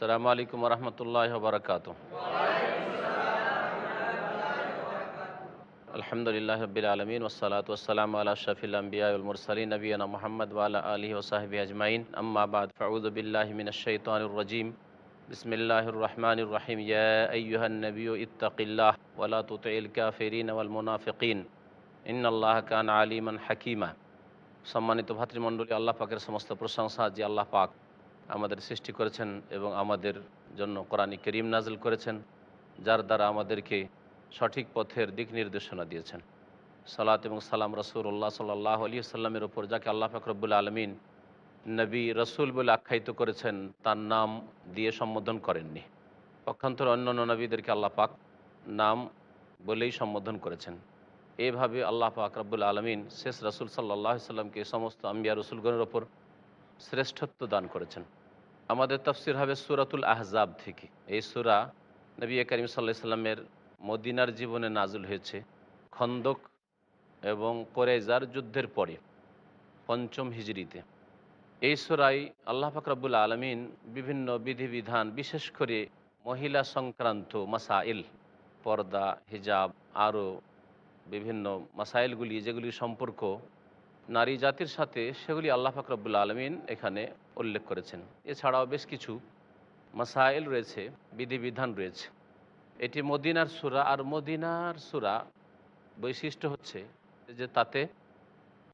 আসসালামু আলাইকুম রহমতুল্লাহ বরকাত আলহামদুলিল্লাহ রবিল আলমিন ওসালাত ওসালাম আল্লাহ শফিল আম্বিয়ালমুরসলী নবীনা মোহাম্মদ ওয়ালা আলী ওসাহবি আজমাইন আম্মাবাদ ফাউদবিল্লাহমিনশৈতানরজিম বিসমিল্লাহ রহমান রহিম ইয়াহনবী ইত্তাকিল্লাহ ওলা তুতিল কাফিরিন ওয়াল মুনাফিকিন ইন্নআল্লাহ কান আলিমান হাকিমা সম্মানিত ভাতৃমণ্ডলী আল্লাহ পাকের সমস্ত প্রশংসা যে আল্লাহ পাক আমাদের সৃষ্টি করেছেন এবং আমাদের জন্য কোরআন করিম নাজল করেছেন, যার দ্বারা আমাদেরকে সঠিক পথের দিক নির্দেশনা দিয়েছেন। সালাত এবং সালাম রসুল্লাহ সাল্লাহ আলী সাল্লামের ওপর যাকে আল্লাহ ফাকরবুল আলমিন নবী রসুল বলে আখ্যায়িত করেছেন, তার নাম দিয়ে সম্বোধন করেননি। পক্ষান্তর অন্য অন্য নবীদেরকে আল্লাহ পাক নাম বলেই সম্বোধন করেছেন। এভাবে আল্লাহ পাক রব্বুল আলমিন শেষ রসুল সাল্লাহ সাল্লামকে সমস্ত আম্বিয়া রসুলগণের ওপর শ্রেষ্ঠত্ব দান করেছেন। আমাদের তফসির হবে সুরাতুল আহজাব থেকে। এই সুরা নবী করিম সাল্লাহ সাল্লামের মদিনার জীবনে নাজুল হয়েছে। খন্দক এবং কোরেজার যুদ্ধের পরে, পঞ্চম হিজড়িতে এই সুরাই আল্লাহ ফাকরাবুল আলমিন বিভিন্ন বিধিবিধান, বিশেষ করে মহিলা সংক্রান্ত মাসাইল, পর্দা, হিজাব আরও বিভিন্ন মাসাইলগুলি যেগুলি সম্পর্ক নারী জাতির সাথে সেগুলি আল্লাহ ফাকরাবুল আলমিন এখানে উল্লেখ করেছেন। এছাড়াও বেশ কিছু মাসাইল রয়েছে, বিধিবিধান রয়েছে। এটি মদিনার সুরা, আর মদিনার সুরা বৈশিষ্ট্য হচ্ছে যে তাতে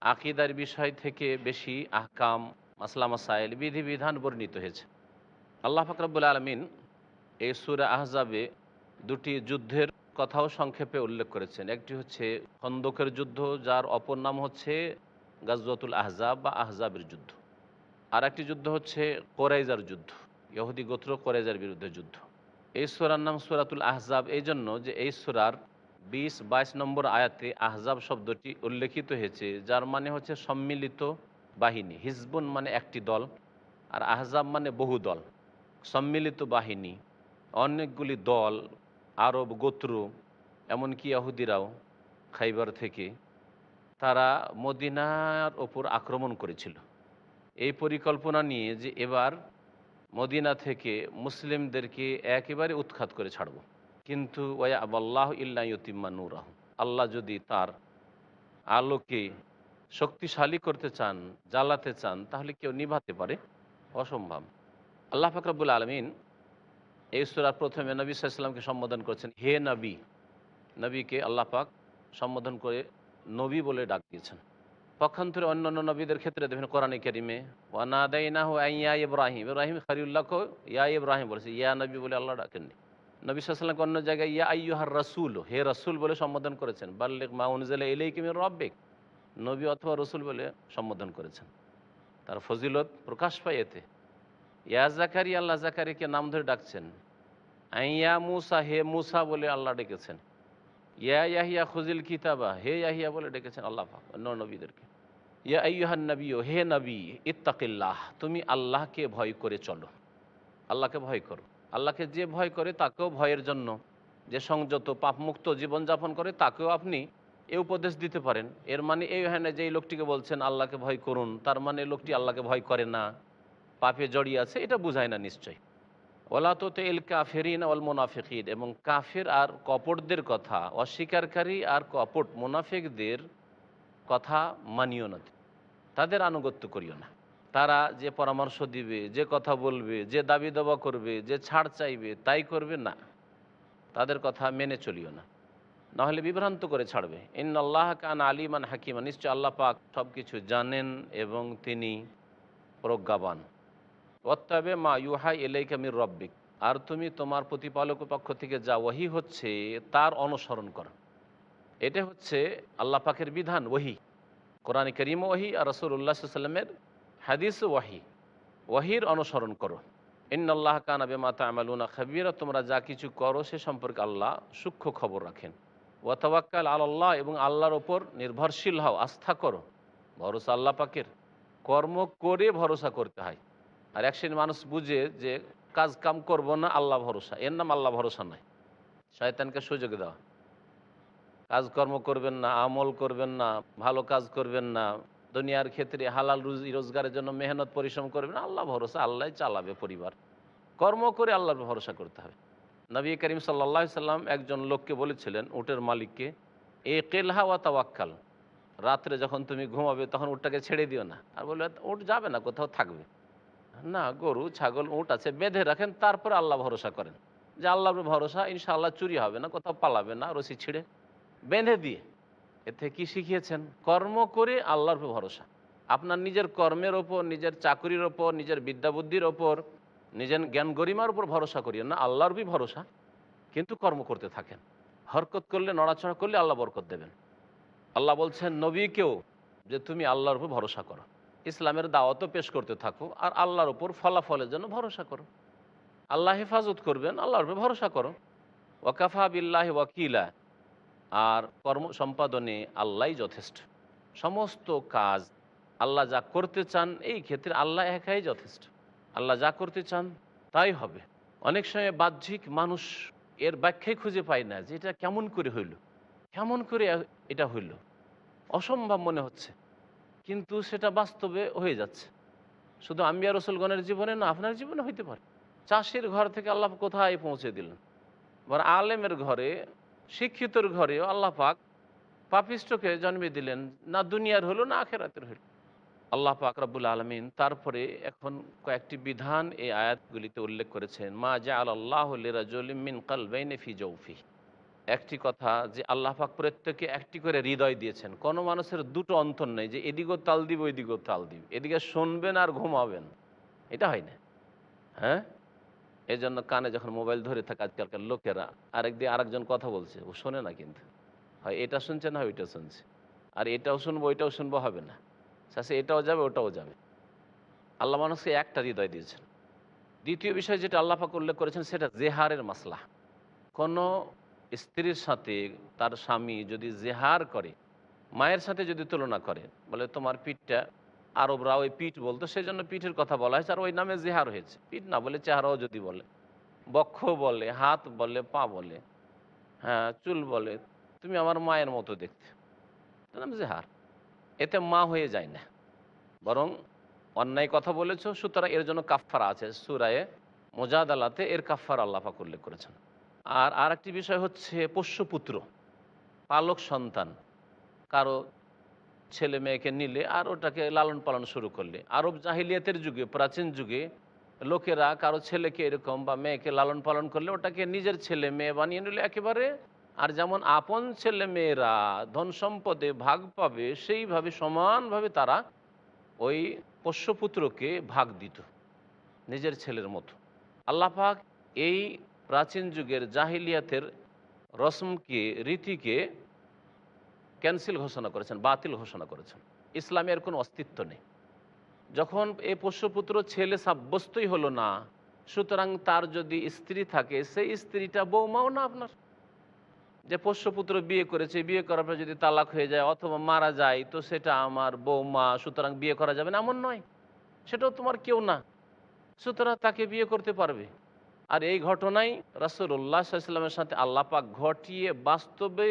আকিদার বিষয় থেকে বেশি আহকাম, মাসলা মাসাইল, বিধিবিধান বর্ণিত হয়েছে। আল্লাহ ফাকরাবুল আলমিন এই সুরা আহজাবে দুটি যুদ্ধের কথাও সংক্ষেপে উল্লেখ করেছেন। একটি হচ্ছে খন্দকের যুদ্ধ, যার অপর নাম হচ্ছে গাজওয়াতুল আহজাব বা আহজাবের যুদ্ধ। আর একটি যুদ্ধ হচ্ছে কোরাইজার যুদ্ধ, ইহুদি গোত্র কোরাইজার বিরুদ্ধে যুদ্ধ। এই সুরার নাম সুরাতুল আহজাব এই জন্য যে এই সুরার বিশ বাইশ নম্বর আয়াতে আহজাব শব্দটি উল্লেখিত হয়েছে, যার মানে হচ্ছে সম্মিলিত বাহিনী, হিজবুন মানে একটি দল আর আহজাব মানে বহু দল। সম্মিলিত বাহিনী, অনেকগুলি দল, আরব গোত্র, এমনকি ইয়াহুদিরাও খাইবার থেকে তারা মদিনার ওপর আক্রমণ করেছিল। এই পরিকল্পনা নিয়ে যে এবার মদিনা থেকে মুসলিমদেরকে একেবারে উৎখাত করে ছাড়ব। কিন্তু ওয়া আবাল্লাহ ইল্লাইতিম্মা নূরাহ, আল্লাহ যদি তার আলোকে শক্তিশালী করতে চান, জ্বালাতে চান, তাহলে কেউ নিভাতে পারে? অসম্ভব। আল্লাহ ফাকরাবুল আলমিন এই প্রথমে নবী সাল্লামকে সম্বোধন করেছেন, হে নবী, নবীকে আল্লাহ পাক সম্বোধন করে নবী বলে ডাক দিয়েছেন। পক্ষান্তরে অন্য অন্য নবীদের ক্ষেত্রে দেখবেন কোরআনে কেরিমে ওয়ানা দেয় না হো ইয়া ইব্রাহিম। ইব্রাহিম খারিউল্লাহকে ইয়া ইব্রাহিম বলেছে, ইয়া নবী বলে আল্লাহ ডাকেননি। নবী সাল্লামকে অন্য জায়গায়, ইয়া আইয়ুহার রসুল হে রসুল বলে সম্বোধন করেছেন। বাল্লেক মা এলেই কিমি রব্বেক নবী অথবা রসুল বলে সম্বোধন করেছেন। তার ফজিলত প্রকাশ পায় এতে। ইয়া জাকারি আল্লাহ জাকারিকে নাম ধরে ডাকছেন। আইয়া মুসা হে মুসা বলে আল্লাহ ডেকেছেন। ইয়া ইয়াহিয়া খুজিল কিতাবা, হে ইয়াহিয়া বলে ডেকেছেন আল্লাহ অন্য নবীদেরকে। ইয়া নবী ও হে নবী, ইত্তাকিল্লাহ, তুমি আল্লাহকে ভয় করে চলো। আল্লাহকে ভয় করো। আল্লাহকে যে ভয় করে তাকেও ভয়ের জন্য। যে সংযত, পাপমুক্ত জীবনযাপন করে তাকেও আপনি এ উপদেশ দিতে পারেন। এর মানে এই হয় না যে এই লোকটিকে বলছেন, আল্লাহকে ভয় করুন তার মানে লোকটি আল্লাহকে ভয় করে না। পাপে জড়িয়ে আছে, এটা বুঝায় না নিশ্চয় ওলা তো তেল কাফেরিন অল মোনাফিকিন, এবং কাফের আর কপটদের কথা, অস্বীকারী আর কপট মোনাফিকদের কথা মানিও না তাদের আনুগত্য করিও না। তারা যে পরামর্শ দিবে, যে কথা বলবে, যে দাবি দাবা করবে, যে ছাড় চাইবে, তাই করবে না। তাদের কথা মেনে চলিও না। নাহলে বিভ্রান্ত করে ছাড়বে। ইন আল্লাহ কান আলিমান হাকিমান নিশ্চয় আল্লাহ পাক সব কিছু জানেন এবং তিনি প্রজ্ঞাবান। ওত্তাবে মা ইউহাই এলাইকামির রব্বিক। আর তুমি তোমার প্রতিপালক পক্ষ থেকে যা ওয়াহি হচ্ছে তার অনুসরণ করো। এটা হচ্ছে আল্লাহ পাকের বিধান ওহি কোরআন করিম ওহি আর রসুল্লাহ সাল্লামের হাদিস ওয়াহি। ওয়াহির অনুসরণ করো। ইন আল্লাহ কান আবে মাতা আমালুনা খাবিরা, তোমরা যা কিছু করো সে সম্পর্কে আল্লাহ সূক্ষ্ম খবর রাখেন। ওয়াতাবাক্কাল আল্লাহ, এবং আল্লাহর ওপর নির্ভরশীল হও, আস্থা করো। ভরসা আল্লাহ পাকের। কর্ম করে ভরসা করতে হয়। আর এক শ্রেণির মানুষ বুঝে যে কাজ কাম করব না, আল্লাহ ভরসা। এর নাম আল্লাহ ভরসা নয় শয়তানকে সুযোগ দেওয়া কাজকর্ম করবেন না, আমল করবেন না, ভালো কাজ করবেন না, দুনিয়ার ক্ষেত্রে হালাল রুজি, রোজগারের জন্য মেহনত, পরিশ্রম করবেন আল্লাহ ভরসা আল্লাহ চালাবে পরিবার। কর্ম করে আল্লাহর ভরসা করতে হবে। নবী করিম সাল্লা সাল্লাম একজন লোককে বলেছিলেন, উটের মালিককে, এ কেলহা ওয়া তাওয়াক্কাল। রাত্রে যখন তুমি ঘুমাবে, তখন উটটাকে ছেড়ে দিও না। আর বলবে, উট যাবে না, কোথাও থাকবে। না, গরু, ছাগল, উট আছে, বেঁধে রাখেন, তারপরে আল্লাহ ভরসা করেন। যে আল্লাহর ভরসা, ইনশাআল্লাহ চুরি হবে না, কোথাও পালাবে না, রশি ছিঁড়ে। বেঁধে দিয়ে, এতে কি শিখিয়েছেন? কর্ম করে আল্লাহর ভরসা। আপনার নিজের কর্মের ওপর, নিজের চাকরির ওপর, নিজের বিদ্যাবুদ্ধির ওপর, নিজের জ্ঞান গরিমার উপর ভরসা করিয়েন না, আল্লাহর বি ভরসা। কিন্তু কর্ম করতে থাকেন। হরকত করলে, নড়াচড়া করলে আল্লাহ বরকত দেবেন। আল্লাহ বলছেন, নবীকেও যে তুমি আল্লাহর উপর ভরসা করো। ইসলামের দাওয়াতও পেশ করতে থাকো আর আল্লাহর উপর ফলাফলের জন্য ভরসা করো। আল্লাহ হেফাজত করবেন, আল্লাহর উপর ভরসা করো। ওয়াকাফা বিল্লাহ ওয়াকিলা, আর কর্ম সম্পাদনে আল্লাহই যথেষ্ট। সমস্ত কাজ আল্লাহ যা করতে চান, এই ক্ষেত্রে আল্লাহ একাই যথেষ্ট। আল্লাহ যা করতে চান, তাই হবে। অনেক সময় বাহ্যিক মানুষ এর ব্যাখ্যাই খুঁজে পায় না যে এটা কেমন করে হইল। কেমন করে এটা হইল। অসম্ভব মনে হচ্ছে। কিন্তু সেটা বাস্তবে হয়ে যাচ্ছে। শুধু আম্বিয়া রসুলগণের জীবনে না, আপনার জীবনে হইতে পারে। চাষির ঘর থেকে আল্লাহ কোথায় পৌঁছে দিলেন? এবার আলেমের ঘরে, শিক্ষিতর ঘরেও আল্লাহ পাক পাপিষ্টকে জন্মে দিলেন। না দুনিয়ার হলো, না আখেরাতের হলো। আল্লাহ পাক রব্বুল আলমিন তারপরে এখন কয়েকটি বিধান এই আয়াতগুলিতে উল্লেখ করেছেন, মা জা আল্লাহ রাজলিমিন কালবেনে ফি জৌফি একটি কথা যে আল্লাহ পাক প্রত্যেকে একটি করে হৃদয় দিয়েছেন। কোনো মানুষের দুটো অন্তর নেই যে এদিকেও তাল দিব ওইদিকেও তাল দিব। এদিকে শুনবেন আর ঘুমাবেন। এটা হয় না। হ্যাঁ? এই জন্য কানে যখন মোবাইল ধরে থাকে আজকালকার লোকেরা, আরেক দিয়ে আরেকজন কথা বলছে। ও শোনে না কিন্তু। হয় এটা শুনছে না ওইটা শুনছে। আর এটাও শুনব, ওইটাও শুনব হবে না। শেষে এটাও যাবে, ওটাও যাবে। আল্লাহ মানুষকে একটা হৃদয় দিয়েছেন। দ্বিতীয় বিষয় যেটা আল্লাহ পাক উল্লেখ করেছেন, সেটা জেহারের মাসলা কোনো স্ত্রীর সাথে তার স্বামী যদি জেহার করে, মায়ের সাথে যদি তুলনা করে, বলে তোমার পিঠটা আরবরা ওই পিঠ বলতো সেই জন্য পিঠের কথা বলা হয়েছে আর ওই নামে জেহার হয়েছে। পিঠ না বলে চেহারাও যদি বলে, বক্ষ বলে, হাত বলে, পা বলে হ্যাঁ চুল বলে, তুমি আমার মায়ের মতো দেখতে। নাম জেহার। এতে মা হয়ে যায় না। বরং অন্যায় কথা বলেছ, সুতরাং এর জন্য কাফারা আছে। সুরায়ে মোজাদ আলাতে এর কাফার আল্লাহাক উল্লেখ করেছেন। আর আর একটি বিষয় হচ্ছে পোষ্যপুত্র পালক সন্তান। কারও ছেলে মেয়েকে নিলে আর ওটাকে লালন পালন শুরু করলে। আরব জাহিলিয়াতের যুগে, প্রাচীন যুগে লোকেরা কারও ছেলেকে এরকম বা মেয়েকে লালন পালন করলে ওটাকে নিজের ছেলে মেয়ে বানিয়ে নিলে একেবারে। আর যেমন আপন ছেলে মেয়েরা ধন সম্পদে ভাগ পাবে, সেইভাবে সমানভাবে তারা ওই পোষ্যপুত্রকে ভাগ দিত, নিজের ছেলের মতো। আল্লাপাক এই প্রাচীন যুগের জাহিলিয়াতের রসমকে, রীতিকে ক্যান্সেল ঘোষণা করেছেন, বাতিল ঘোষণা করেছেন। ইসলামের কোনো অস্তিত্ব নেই। যখন এই পোষ্যপুত্র ছেলে সাব্যস্তই হলো না, সুতরাং তার যদি স্ত্রী থাকে, সেই স্ত্রীটা বৌমাও না আপনার। যে পোষ্যপুত্র বিয়ে করেছে, বিয়ে করার পর যদি তালাক হয়ে যায় অথবা মারা যায়, তো সেটা আমার বৌমা, সুতরাং বিয়ে করা যাবে না, এমন নয়। সেটাও তোমার কেউ না। সুতরাং তাকে বিয়ে করতে পারবে। আর এই ঘটনাই রাসুল্লাহ সাল্লামের সাথে আল্লাপাক ঘটিয়ে বাস্তবে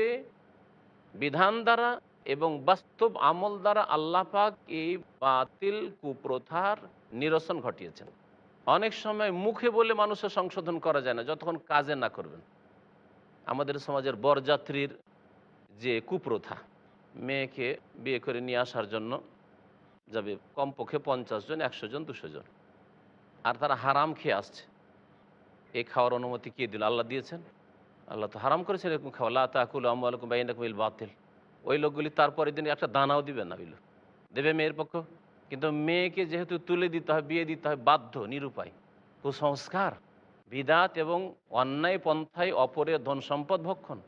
বিধান দ্বারা এবং বাস্তব আমল দ্বারা আল্লাপাক এই বাতিল কুপ্রথার নিরসন ঘটিয়েছেন। অনেক সময় মুখে বলে মানুষের সংশোধন করা যায় না, যতক্ষণ কাজে না করবেন। আমাদের সমাজের বরযাত্রীর যে কুপ্রথা, মেয়েকে বিয়ে করে নিয়ে আসার জন্য যাবে কমপক্ষে পঞ্চাশ জন, একশো জন, দুশো জন। আর তারা হারাম খেয়ে আসছে। এই খাওয়ার অনুমতি কে দিল? আল্লাহ দিয়েছেন। আল্লাহ তো হারাম করেছেন এরকম খাওয়া। আল্লাহ তাকুল আমলকুম বাইনাকুমিল বাতিল। ওই লোকগুলি তারপরের দিন একটা দানাও দিবে না ওই দেবে মেয়ের পক্ষ? কিন্তু মেয়েকে যেহেতু তুলে দিতে হয়, বিয়ে দিতে হয়, বাধ্য, নিরুপায়। কুসংস্কার, বিদাত এবং অন্যায় পন্থায় অপরের ধন সম্পদ ভক্ষণ।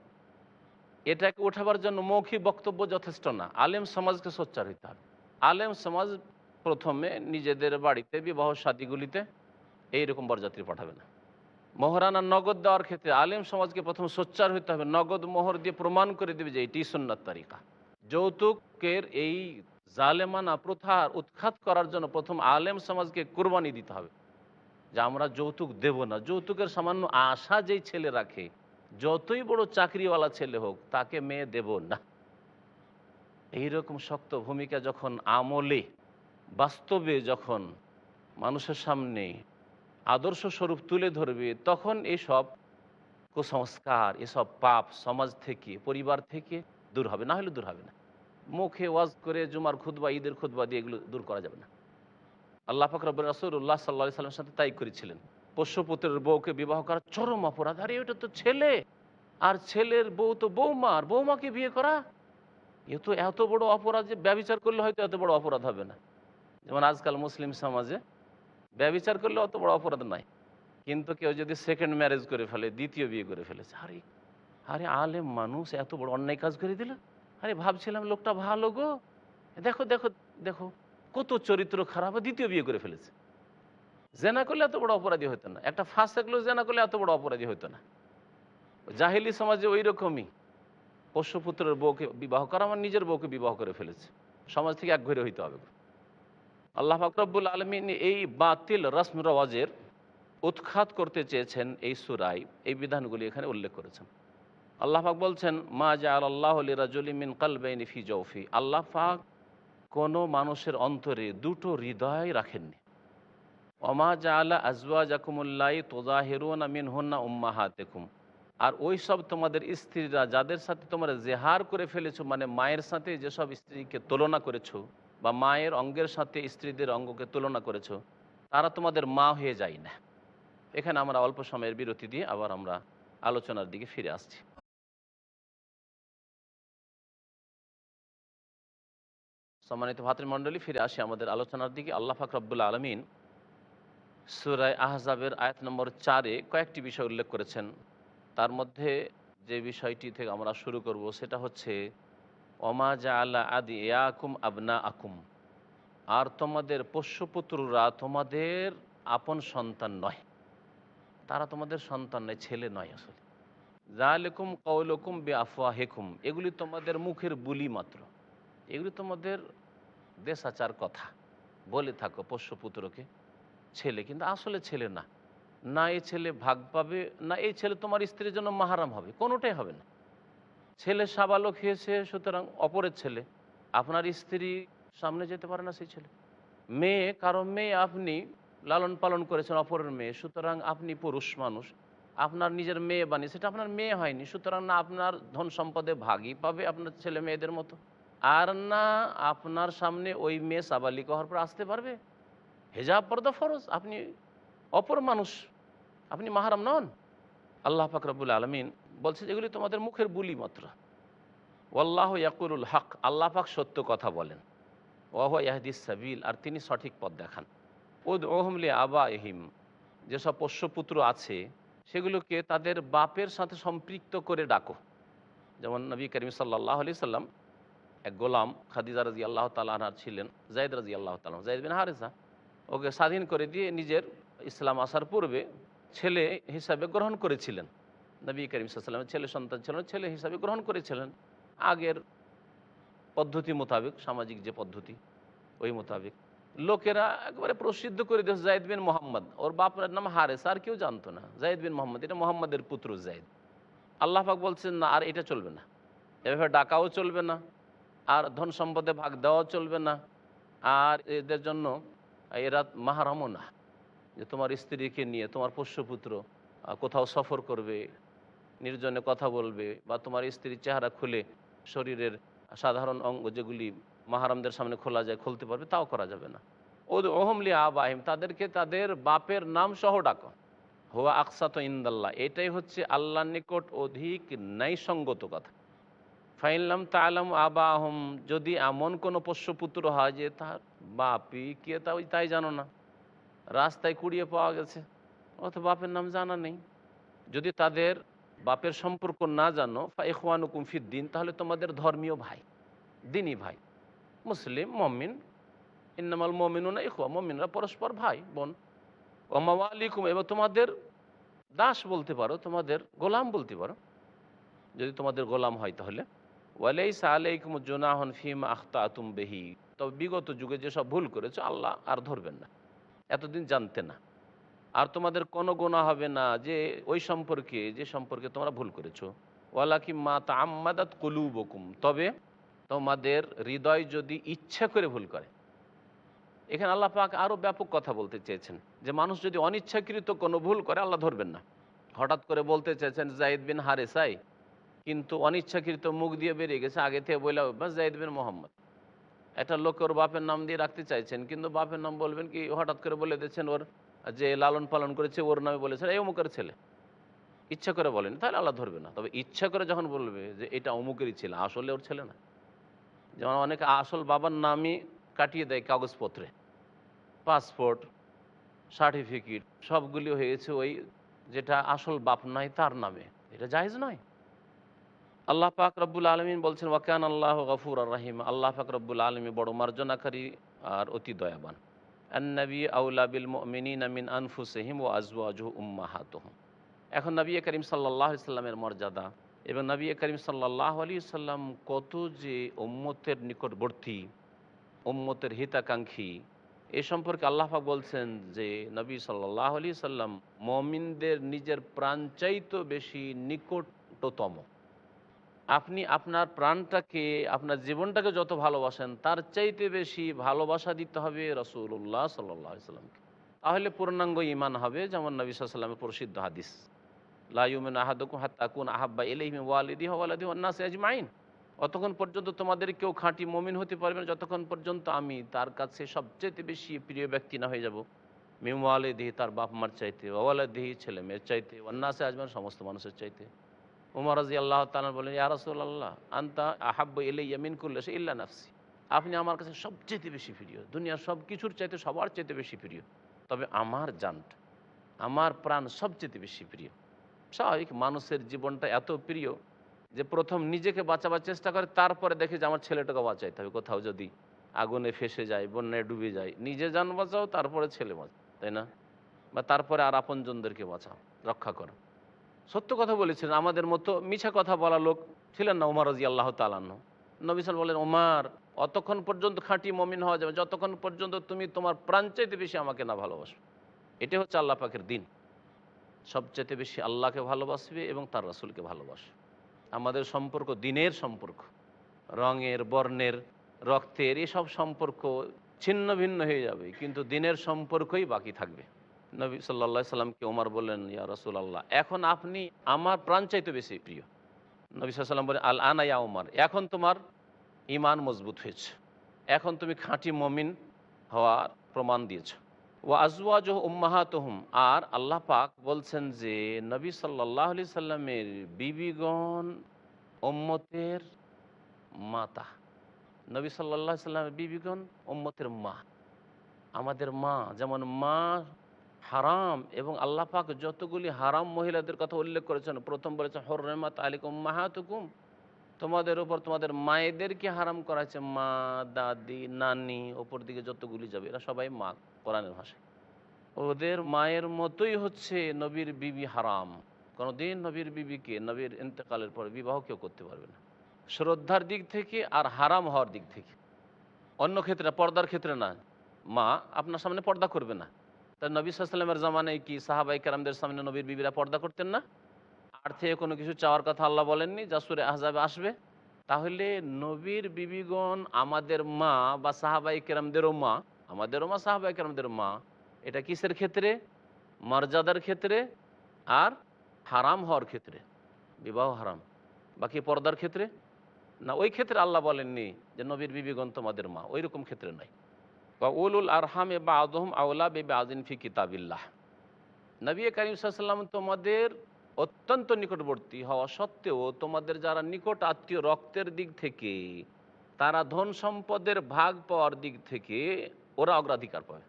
এটাকে উঠাবার জন্য মৌখিক বক্তব্য যথেষ্ট না। আলেম সমাজকে সোচ্চার হইতে হবে। আলেম সমাজ প্রথমে নিজেদের বাড়িতে, বিবাহ সাদীগুলিতে এইরকম বরযাত্রী পাঠাবে না। মোহরানা নগদ দেওয়ার ক্ষেত্রে আলেম সমাজকে প্রথম সোচ্চার হইতে হবে। নগদ মোহর দিয়ে প্রমাণ করে দেবে যে এটি সুন্নাত তারিকা। যৌতুকের এই জালেমানা প্রথার উৎখাত করার জন্য প্রথম আলেম সমাজকে কোরবানি দিতে হবে যে আমরা যৌতুক দেব না। যৌতুকের সামান্য আশা যেই ছেলে রাখে, যতই বড় চাকরিওয়ালা ছেলে হোক, তাকে মেয়ে দেব না। এইরকম শক্ত ভূমিকা যখন আমলে, বাস্তবে যখন মানুষের সামনে আদর্শ স্বরূপ তুলে ধরবে, তখন এসব কুসংস্কার, এসব পাপ সমাজ থেকে, পরিবার থেকে দূর হবে। না হলে দূর হবে না। মুখে ওয়াজ করে জুমার খুদবা ঈদের খুদবা দিয়ে এগুলো দূর করা যাবে না। আল্লাহ ফকরব রসুল্লাহ সাল্লা সাল্লামের সাথে তাই করেছিলেন। পোষ্যপুত্রের বউকে বিবাহ করা চরম অপরাধ। আরে ওটা তো ছেলে। আর ছেলের বউ তো বৌমার বৌমাকে বিয়ে করা? এ তো এত বড় অপরাধ যে ব্যবচার করলে হয়তো এত বড় অপরাধ হবে না। যেমন আজকাল মুসলিম সমাজে ব্যবচার করলে অত বড় অপরাধ নাই কিন্তু কেউ যদি সেকেন্ড ম্যারেজ করে ফেলে, দ্বিতীয় বিয়ে করে ফেলেছে, আরে আরে আলেম মানুষ এত বড় অন্যায় কাজ করে দিল। আরে ভাবছিলাম লোকটা ভালো গো। দেখো দেখো দেখো, কত চরিত্র খারাপ দ্বিতীয় বিয়ে করে ফেলেছে। জেনা করলে এত বড় অপরাধী হতো না। একটা ফাঁস থাকলেও জেনা করলে এত বড় অপরাধী হতো না। জাহিলি সমাজে ওই রকমই পোষ্যপুত্রের বউকে বিবাহ করা, আমার নিজের বউকে বিবাহ করে ফেলেছে। সমাজ থেকে এক ঘরে হইতে হবে আল্লাহ ফাকরবুল আলমিন এই বাতিল রসম রওয়াজের উৎখাত করতে চেয়েছেন এই সুরাই এই বিধানগুলি এখানে উল্লেখ করেছেন। আল্লাহ পাক বলছেন, মা জা আল্লাহ রাজুলিমিন কালবেন ফি জৌফি আল্লাহ পাক কোনো মানুষের অন্তরে দুটো হৃদয় রাখেননি। অমা জা আল্লাহ আজওয়া জাকুমুল্লাই তোজাহেরুন আমিন হন্না উম্মা হাতেকুম আর ওই সব তোমাদের স্ত্রীরা যাদের সাথে তোমরা জেহার করে ফেলেছো মানে মায়ের সাথে যেসব স্ত্রীকে তুলনা করেছ বা মায়ের অঙ্গের সাথে স্ত্রীদের অঙ্গকে তুলনা করেছ, তারা তোমাদের মা হয়ে যায় না। এখানে আমরা অল্প সময়ের বিরতি দিয়ে আবার আমরা আলোচনার দিকে ফিরে আসছি। সম্মানিত ভাতৃমণ্ডলী, ফিরে আসি আমাদের আলোচনার দিকে। আল্লাহ ফাকরাবুল আলমিন সুরায় আহজাবের আয়াত নম্বর চারে কয়েকটি বিষয় উল্লেখ করেছেন। তার মধ্যে যে বিষয়টি থেকে আমরা শুরু করব সেটা হচ্ছে অমা জা আল্লাহ আদি ইয়াকুম আবনা আকুম আর তোমাদের পোষ্যপুত্ররা তোমাদের আপন সন্তান নয়। তারা তোমাদের সন্তান নয়, ছেলে নয় আসলে। যা জালেকুম কৌলকুম বে আফওয়া হেকুম এগুলি তোমাদের মুখের বুলি মাত্র। এগুলি তোমাদের দেশাচার কথা। বলে থাকো পোষ্যপুত্রকে। ছেলে কিন্তু আসলে ছেলে না। না এই ছেলে ভাগ পাবে, না এই ছেলে তোমার স্ত্রীর জন্য মাহারাম হবে, কোনোটাই হবে না। ছেলে সাবালক হয়েছে, সুতরাং অপরের ছেলে। আপনার স্ত্রী সামনে যেতে পারে না সেই ছেলে। মেয়ে, কারও মেয়ে আপনি লালন পালন করেছেন অপরের মেয়ে, সুতরাং আপনি পুরুষ মানুষ। আপনার নিজের মেয়ে বানিয়ে, সেটা আপনার মেয়ে হয়নি, সুতরাং না আপনার ধন সম্পদে ভাগই পাবে আপনার ছেলে মেয়েদের মতো। আর না আপনার সামনে ওই মেয়ে সাবালিকা হওয়ার পর আসতে পারবে। হেজাব পর্দা ফরজ, আপনি অপর মানুষ, আপনি মাহারাম নন। আল্লাহ ফাকরাবুল আলমিন বলছে যেগুলি তোমাদের মুখের বুলি মাত্র। ওয়াল্লাহ ইয়াকুরুল হক, আল্লাহ পাক সত্য কথা বলেন। ওয়াহ ইয়াহদিস সাবিল, আর তিনি সঠিক পথ দেখান। ওদ ওহমলে আবা এহিম যেসব পোষ্যপুত্র আছে, সেগুলোকে তাদের বাপের সাথে সম্পৃক্ত করে ডাকো। যেমন নবী করিম সাল্লাহ আলি সাল্লাম, এক গোলাম খাদিজা রাজি আল্লাহ তালাহার ছিলেন জায়দ রাজি আল্লাহ তালাম জায়দ বিন হারেসা। ওকে স্বাধীন করে দিয়ে নিজের ইসলাম আসার পূর্বে ছেলে হিসাবে গ্রহণ করেছিলেন। নবী করিম সাল্লামের ছেলে, সন্তান ছিলেন ছেলে হিসাবে গ্রহণ করেছিলেন। আগের পদ্ধতি মোতাবেক, সামাজিক যে পদ্ধতি, ওই মোতাবেক। লোকেরা একবারে প্রসিদ্ধ করে দিয়েছে জায়দ বিন মোহাম্মদ। ওর বাপের নাম হারেস, আর কেউ জানতো না। জায়দ বিন মোহাম্মদ, এটা মোহাম্মদের পুত্র জায়দ। আল্লাহ পাক বলছেন, না, আর এটা চলবে না। এভাবে ডাকাও চলবে না, আর ধন সম্পদে ভাগ দেওয়াও চলবে না। আর এদের জন্য এরা মাহারামও না। যে তোমার স্ত্রীকে নিয়ে, তোমার পোষ্যপুত্র কোথাও সফর করবে নির্জনে কথা বলবে বা তোমার স্ত্রীর চেহারা খুলে শরীরের সাধারণ অঙ্গ যেগুলি মাহারামদের সামনে খোলা যায়, খুলতে পারবে, তাও করা যাবে না। ও ওহমলি আবাহিম তাদেরকে তাদের বাপের নাম সহ ডাকো। হোয়া আকসাত ইন্দাল্লাহ, এটাই হচ্ছে আল্লাহর নিকট অধিক ন্যায়সঙ্গত কথা। ফাইনলাম তালাম আবা আহম যদি এমন কোনো পোষ্যপুত্র হয় যে তার বাপই কে তা তাই জানো না, রাস্তায় কুড়িয়ে পাওয়া গেছে, অথবা বাপের নাম জানা নেই। যদি তাদের বাপের সম্পর্ক না জানো ফাইখানুকুম দিন, তাহলে তোমাদের ধর্মীয় ভাই দিনই ভাই, মুসলিম, মমিন, ইন্নামাল মমিনু না ইখুয়া মমিনরা পরস্পর ভাই, বোন। ওমাওয়া আলিকুম এবার তোমাদের দাস বলতে পারো, তোমাদের গোলাম বলতে পারো। যদি তোমাদের গোলাম হয় তাহলে। ওয়ালাইসা আলাইকুম জোনাহন ফিম আখতা আতুম বেহি। তবে বিগত যুগে যেসব ভুল করেছ, আল্লাহ আর ধরবেন না। এতদিন জানতে না। আর তোমাদের কোনো গোনা হবে না যে ওই সম্পর্কে, যে সম্পর্কে তোমরা ভুল করেছ। ওয়ালাকি মা তা আম্মাদাত কলুবকুম। তবে তোমাদের হৃদয় যদি ইচ্ছা করে ভুল করে, এখানে আল্লাহ পাক আরও ব্যাপক কথা বলতে চেয়েছেন যে মানুষ যদি অনিচ্ছাকৃত কোনো ভুল করে, আল্লাহ ধরবেন না। হঠাৎ করে বলতে চেয়েছেন, জাইদ বিন হারেসাই। কিন্তু অনিচ্ছাকৃত মুখ দিয়ে বেরিয়ে গেছে, আগে থেকে বলে, বাস জাইদ বিন মোহাম্মদ। একটা লোক ওর বাপের নাম দিয়ে রাখতে চাইছেন, কিন্তু বাপের নাম বলবেন কি, হঠাৎ করে বলে দিচ্ছেন ওর যে লালন পালন করেছে, ওর নামে বলেছেন এই অমুকের ছেলে। ইচ্ছা করে বলেন, তাহলে আল্লাহ ধরবে না। তবে ইচ্ছা করে যখন বলবে যে এটা অমুকেরই ছেলে, আসলে ওর ছেলে না। যেমন অনেকে আসল বাবার নামই কাটিয়ে দেয় কাগজপত্রে। পাসপোর্ট, সার্টিফিকেট, সবগুলি হয়েছে ওই যেটা আসল বাপ নয় তার নামে। এটা জাহেজ নয়। আল্লাহ পাক রব্বুল আলমিন বলছেন ওয়াকান আল্লাহ গফুর আর রাহিম। আল্লাহ পাক রব্বুল আলমী বড় মার্জনাকারী আর অতি দয়াবান। আন্নবী আউলা বিল মিনিন আনফুসহিম ও আজওয়াজু উম্মাহাতহম এখন নবী করিম সাল্লাহ সাল্লামের মর্যাদা এবং নবী করিম সাল্লাহ আলী সাল্লাম কত যে উম্মতের নিকটবর্তী, উম্মতের হিতাকাঙ্ক্ষী, এ সম্পর্কে আল্লাহাক বলছেন যে নবী সাল্লাহ আলী সাল্লাম মমিনদের নিজের প্রাণ চাইতো বেশি নিকটতম। আপনি আপনার প্রাণটাকে, আপনার জীবনটাকে যত ভালোবাসেন, তার চাইতে বেশি ভালোবাসা দিতে হবে রসুল্লাহ সাল্লাহ সাল্লামকে। তাহলে পূর্ণাঙ্গ ইমান হবে, যেমন নবী সাল্লামের প্রসিদ্ধ হাদিস। লাইউমিন আহাদুকুম হাত্তাকুন আহাব্বা ইলাইহিম ওয়ালিদি ওয়ালাদি ওয়ান্নাস আজমাইন। অতক্ষণ পর্যন্ত তোমাদের কেউ খাঁটি মমিন হতে পারবে না, যতক্ষণ পর্যন্ত আমি তার কাছে সবচেয়ে বেশি প্রিয় ব্যক্তি না হয়ে যাব। মিম ওয়ালিদিহি তার বাপ মার চাইতে ওয়ালাদিহি ছেলে মেয়ের চাইতে ওয়ান্নাসে আজমান সমস্ত মানুষের চাইতে। উমর রাজি আল্লাহ তালা বলেন, ইয়া রাসুল আল্লাহ আন্তা আহাব্ব ইলাইয়া মিন করলে সে ইল্লা নাফসি। আপনি আমার কাছে সবচেয়ে বেশি প্রিয়। দুনিয়ার সব কিছুর চাইতে সবার চাইতে বেশি প্রিয়। তবে আমার জানটা, আমার প্রাণ সবচেয়ে বেশি প্রিয়। স্বাভাবিক মানুষের জীবনটা এত প্রিয় যে প্রথম নিজেকে বাঁচাবার চেষ্টা করে, তারপরে দেখে যে আমার ছেলেটাকে বাঁচাইতে হবে কোথাও যদি আগুনে ফেসে যায়, বন্যায় ডুবে যায়। নিজে যান বাঁচাও, তারপরে ছেলে বাঁচাও, তাই না? বা তারপরে আর আপনজনদেরকে বাঁচাও, রক্ষা করো। সত্য কথা বলেছিলেন আমাদের মতো মিছা কথা বলা লোক ছিলেন না উমার রাজি আল্লাহ তালান্ন নবিসাল বলেন ওমার অতক্ষণ পর্যন্ত খাঁটি মমিন হওয়া যাবে যতক্ষণ পর্যন্ত তুমি তোমার প্রাণ চাইতে বেশি আমাকে না ভালোবাসো এটা হচ্ছে আল্লাহ পাকের দিন। সবচেয়ে বেশি আল্লাহকে ভালোবাসবে এবং তার রাসুলকে ভালোবাসবে। আমাদের সম্পর্ক দিনের সম্পর্ক। রঙের, বর্ণের, রক্তের, এসব সম্পর্ক ছিন্ন ভিন্ন হয়ে যাবে, কিন্তু দিনের সম্পর্কই বাকি থাকবে। নবী সাল্লা সাল্লামকে ওমার বললেন, ইয়া রসুল আল্লাহ এখন আপনি আমার প্রাণ চাইতে বেশি প্রিয়। নবী সাল্লাম বলেন আল আনা ইয়া ওমার এখন তোমার ইমান মজবুত হয়েছে। এখন তুমি খাঁটি মমিন হওয়ার প্রমাণ দিয়েছ। ও আজওয়াজ উম্মাহাতহম। আর আল্লাহ পাক বলছেন যে, নবী সাল্লাহ আলি সাল্লামের বিবিগণ ওম্মতের মাতা। নবী সাল্লাহ সাল্লামের বিবিগণ ওম্মতের মা। আমাদের মা, যেমন মা হারাম এবং আল্লাহ পাক যতগুলি হারাম মহিলাদের কথা উল্লেখ করেছেন, প্রথম বলেছেন হররেমাত আলিকুম মাহাতুকুম তোমাদের উপর তোমাদের মায়েদেরকে হারাম করা হয়েছে মা, দাদি, নানি ওপর দিকে যতগুলি যাবে, এরা সবাই মা, কোরআনের ভাষায়। ওদের মায়ের মতোই হচ্ছে নবীর বিবি হারাম। কোনোদিন নবীর বিবিকে, নবীর ইন্তেকালের পর বিবাহ কেউ করতে পারবে না। শ্রদ্ধার দিক থেকে আর হারাম হওয়ার দিক থেকে। অন্য ক্ষেত্রে, পর্দার ক্ষেত্রে না। মা আপনার সামনে পর্দা করবে না। তার নবী সাল্লামের জামানায় কি সাহাবাই কারামদের সামনে নবীর বিবিরা পর্দা করতেন না? আর থেকে কোনো কিছু চাওয়ার কথা আল্লাহ বলেননি? যা সুরে আহজাবে আসবে। তাহলে নবীর বিবিগণ আমাদের মা বা সাহাবাই কেরামদেরও মা, আমাদেরও মা সাহাবাই কেরামদের মা, এটা কিসের ক্ষেত্রে? মর্যাদার ক্ষেত্রে আর হারাম হওয়ার ক্ষেত্রে। বিবাহ হারাম। বাকি পর্দার ক্ষেত্রে? না, ওই ক্ষেত্রে আল্লাহ বলেননি যে নবীর বিবিগণ তোমাদের মা। ওই রকম ক্ষেত্রে নাই বা উলুল আরহামে বা আদহম আউলা বেবে আদিন ফি কিতাবিল্লাহ নবী করিম সাল্লাম তোমাদের অত্যন্ত নিকটবর্তী হওয়া সত্ত্বেও তোমাদের যারা নিকট আত্মীয় রক্তের দিক থেকে, তারা ধন সম্পদের ভাগ পাওয়ার দিক থেকে ওরা অগ্রাধিকার পাবে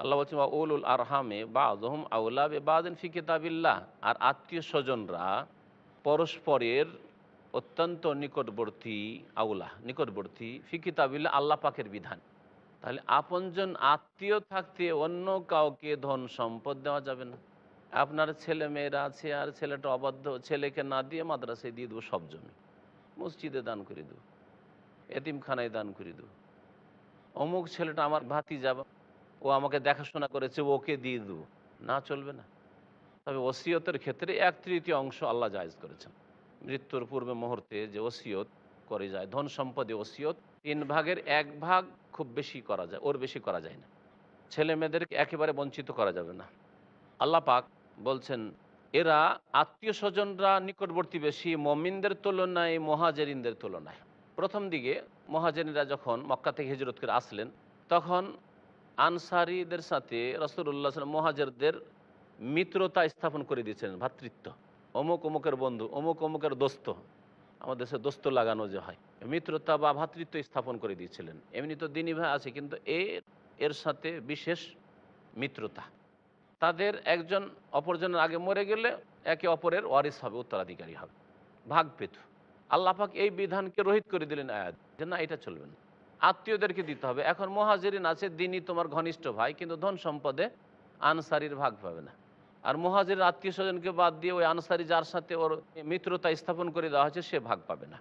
আল্লাহ বলছেন উলুল আরহামে বা আদহম আউলা বে বাদিন ফি কিতাবিল্লাহ। আর আত্মীয় স্বজনরা পরস্পরের অত্যন্ত নিকটবর্তী আউলা, নিকটবর্তী ফি কিতাবিল্লাহ, আল্লাহ পাকের বিধান। তাহলে আপনজন আত্মীয় থাকতে অন্য কাউকে ধন সম্পদ দেওয়া যাবে না। আপনার ছেলে মেয়েরা আছে আর ছেলেটা অবাধ্য, ছেলেকে না দিয়ে মাদ্রাসায় দিয়ে দেবো সব জমি। মসজিদে দান করে দেবো, এতিমখানায় দান করে দেবো। অমুক ছেলেটা আমার ভাতি যাব ও আমাকে দেখাশোনা করেছে, ওকে দিয়ে দেবো। না চলবে না। তবে ওসিয়তের ক্ষেত্রে এক তৃতীয় অংশ আল্লাহ জায়জ করেছেন। মৃত্যুর পূর্বে মুহূর্তে যে ওসিয়ত করে যায়, ধন সম্পদে ওসিয়ত, তিন ভাগের এক ভাগ খুব বেশি করা যায়, ওর বেশি করা যায় না। ছেলে মেয়েদেরকে একেবারে বঞ্চিত করা যাবে না। আল্লাহ পাক বলছেন, এরা আত্মীয় স্বজনরা নিকটবর্তী বেশি, মমিনদের তুলনায়, মহাজেরিনদের তুলনায়। প্রথম দিকে মহাজেরিনরা যখন মক্কা থেকে হিজরত করে আসলেন, তখন আনসারিদের সাথে রসুল্লাহ মহাজেরদের মিত্রতা স্থাপন করে দিয়েছিলেন ভ্রাতৃত্ব অমুক অমুকের বন্ধু, অমুক অমুকের দোস্ত। আমাদের দেশে দোস্ত লাগানো যে হয়, মিত্রতা বা ভ্রাতৃত্ব স্থাপন করে দিয়েছিলেন। এমনি তো দিনী ভাই আছে, কিন্তু এর এর সাথে বিশেষ মিত্রতা। তাদের একজন অপরজনের আগে মরে গেলে একে অপরের ওয়ারিস হবে, উত্তরাধিকারী হবে। ভাগ পেত। আল্লাপাক এই বিধানকে রহিত করে দিলেন আয়াত, যে না, এটা চলবে না। আত্মীয়দেরকে দিতে হবে। এখন মহাজেরিন আছে, দিনই তোমার ঘনিষ্ঠ ভাই, কিন্তু ধন সম্পদে আনসারির ভাগ পাবে না। আর মহাজের আত্মীয় স্বজনকে বাদ দিয়ে ওই আনসারি যার সাথে ওর মিত্রতা স্থাপন করে দেওয়া হয়েছে, সে ভাগ পাবে না।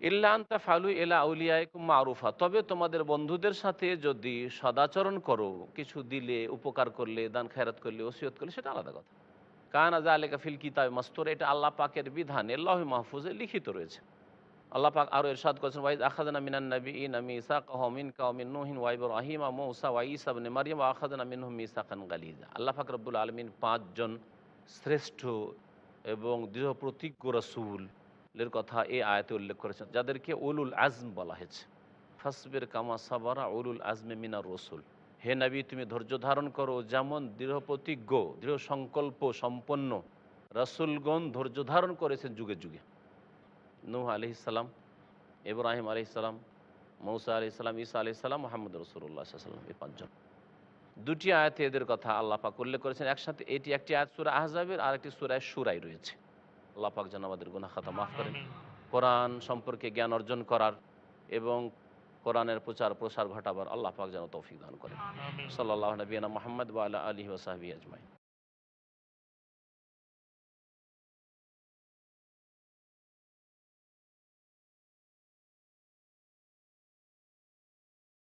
ইল্লা ফালু এলা আউলিয়াইকুম মারুফা, তবে তোমাদের বন্ধুদের সাথে যদি সদাচরণ করো, কিছু দিলে, উপকার করলে, দান খায়রাত করলে, ওসিয়ত করলে, সেটা আলাদা কথা। কানা আলেকা ফিল কিতাব মাস্তর, এটা আল্লাহ পাকের বিধানে আল্লাহ মাহফুজে লিখিত রয়েছে। আল্লাহ পাক আরও এরশাদ করেছেন, ওয়াইদ আখাদানা মিনান নবী ইন আমি ইসা কহমিন কাউমিন নুহিন ওয়াইবর আহিমা মৌসা ওয়াই ইসাবনে মারিয়াম আখাদানা মিন হুম ইসাকান গালিজা। আল্লাহ পাক রব্বুল আলমিন পাঁচজন শ্রেষ্ঠ এবং দৃঢ় প্রতিজ্ঞ রসুলের কথা এই আয়াতে উল্লেখ করেছেন, যাদেরকে উলুল আজম বলা হয়েছে। ফাসবের কামা সাবারা উলুল আজমে মিনার রসুল। হে নবী, তুমি ধৈর্য ধারণ করো, যেমন দৃঢ় প্রতিজ্ঞ, দৃঢ় সংকল্প সম্পন্ন রসুলগণ ধৈর্য ধারণ করেছেন যুগে যুগে। নূহ আলহিসাল্লাম ইব্রাহিম আলহিসাল্লাম মৌসা আলহিসাল্লাম ঈসা আলহিসাল্লাম মোহাম্মদ রসুল্লাহ সাল্লাম এই পাঁচজন। দুটি আয়াতে এদের কথা আল্লাহ পাক উল্লেখ করেছেন। একসাথে এটি একটি আয়াত সুরা আহজাবের আর একটি সুরায় সুরাই রয়েছে। আল্লাহ পাক যেন আমাদের গুনা খাতা মাফ করেন। কোরআন সম্পর্কে জ্ঞান অর্জন করার এবং কোরআনের প্রচার প্রসার ঘটাবার আল্লাহ পাক যেন তৌফিক দান করেন। সাল্লাহ নবীনা মোহাম্মদ ওয়ালা আলী ওসাহাবি আজমাই